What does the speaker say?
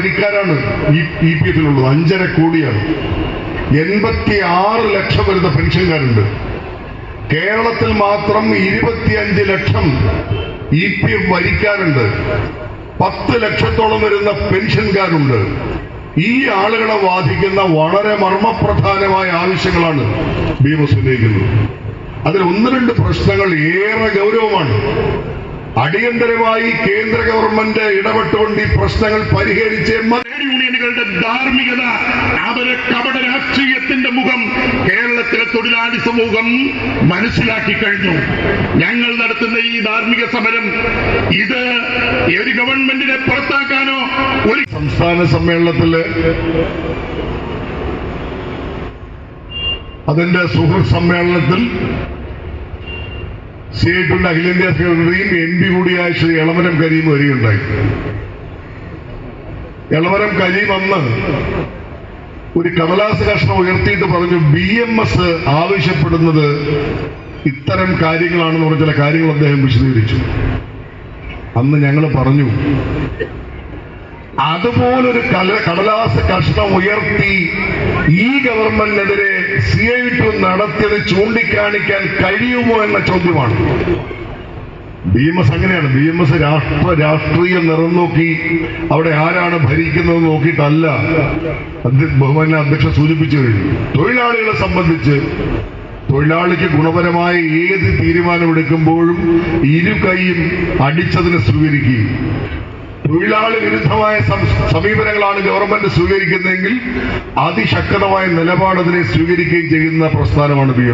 വരിക്കാരാണ് ഈ E P എഫിലുള്ളത്. അഞ്ചര കോടിയാണ്. എൺപത്തി ആറ് ലക്ഷം വരുന്ന പെൻഷൻകാരുണ്ട്. കേരളത്തിൽ മാത്രം ഇരുപത്തിയഞ്ച് ലക്ഷം ഇ പി എഫ് വരിക്കാരുണ്ട് പത്ത് ലക്ഷത്തോളം വരുന്ന പെൻഷൻകാരുണ്ട്. ഈ ആളുകളെ ബാധിക്കുന്ന വളരെ മർമ്മപ്രധാനമായ ആവശ്യങ്ങളാണ് ബീമസ് ഉന്നയിക്കുന്നത്. അതിൽ ഒന്ന് രണ്ട് പ്രശ്നങ്ങൾ ഏറെ ഗൗരവമാണ്. അടിയന്തരമായി കേന്ദ്ര ഗവൺമെന്റ് ഇടപെട്ടുകൊണ്ട് ഈ പ്രശ്നങ്ങൾ പരിഹരിച്ച് യൂണിയനുകളുടെ ധാർമ്മികത അവരെ കപട രാഷ്ട്രീയത്തിന്റെ മുഖം കേരളത്തിലെ തൊഴിലാളി സമൂഹം മനസ്സിലാക്കി കഴിഞ്ഞു. ഞങ്ങൾ നടത്തുന്ന ഈ ധാർമ്മിക സമരം ഇത് ഒരു ഗവൺമെന്റിനെ പുറത്താക്കാനോ ഒരു സംസ്ഥാന സമ്മേളനത്തിൽ അതിന്റെ സുഹൃത്ത് സമ്മേളനത്തിൽ സി ടുന്റെ അഖിലേന്ത്യാ സെക്രട്ടറിയും എം പി കൂടിയായ ശ്രീ എളമരം കരീം വരികയുണ്ടായി. എളമരം കരീം അന്ന് ഒരു കടലാസ കഷ്ണം ഉയർത്തിയിട്ട് പറഞ്ഞു ബി എം എസ് ആവശ്യപ്പെടുന്നത് ഇത്തരം കാര്യങ്ങളാണെന്ന് പറഞ്ഞ ചില കാര്യങ്ങൾ അദ്ദേഹം വിശദീകരിച്ചു. അന്ന് ഞങ്ങൾ പറഞ്ഞു അതുപോലൊരു കല കടലാസ് കഷ്ണം ഉയർത്തി ഈ ഗവൺമെന്റിനെതിരെ സി ഐ ടു നടത്തിയത് ചൂണ്ടിക്കാണിക്കാൻ കഴിയുമോ എന്ന ചോദ്യമാണ്. ബി എം എസ് അങ്ങനെയാണ്. ബി എം എസ് രാഷ്ട്ര രാഷ്ട്രീയം നിറം നോക്കി അവിടെ ആരാണ് ഭരിക്കുന്നത് നോക്കിയിട്ടല്ല. ബഹുമാന അധ്യക്ഷൻ സൂചിപ്പിച്ചു കഴിഞ്ഞു. തൊഴിലാളികളെ സംബന്ധിച്ച് തൊഴിലാളിക്ക് ഗുണപരമായ ഏത് തീരുമാനമെടുക്കുമ്പോഴും ഇരു കൈയും അടിച്ചതിനെ സ്വീകരിക്കുകയും തൊഴിലാളി വിരുദ്ധമായ സമീപനങ്ങളാണ് ഗവൺമെന്റ് സ്വീകരിക്കുന്നതെങ്കിൽ അതിശക്തമായ നിലപാടതിനെ സ്വീകരിക്കുകയും ചെയ്യുന്ന പ്രസ്ഥാനമാണ് ബി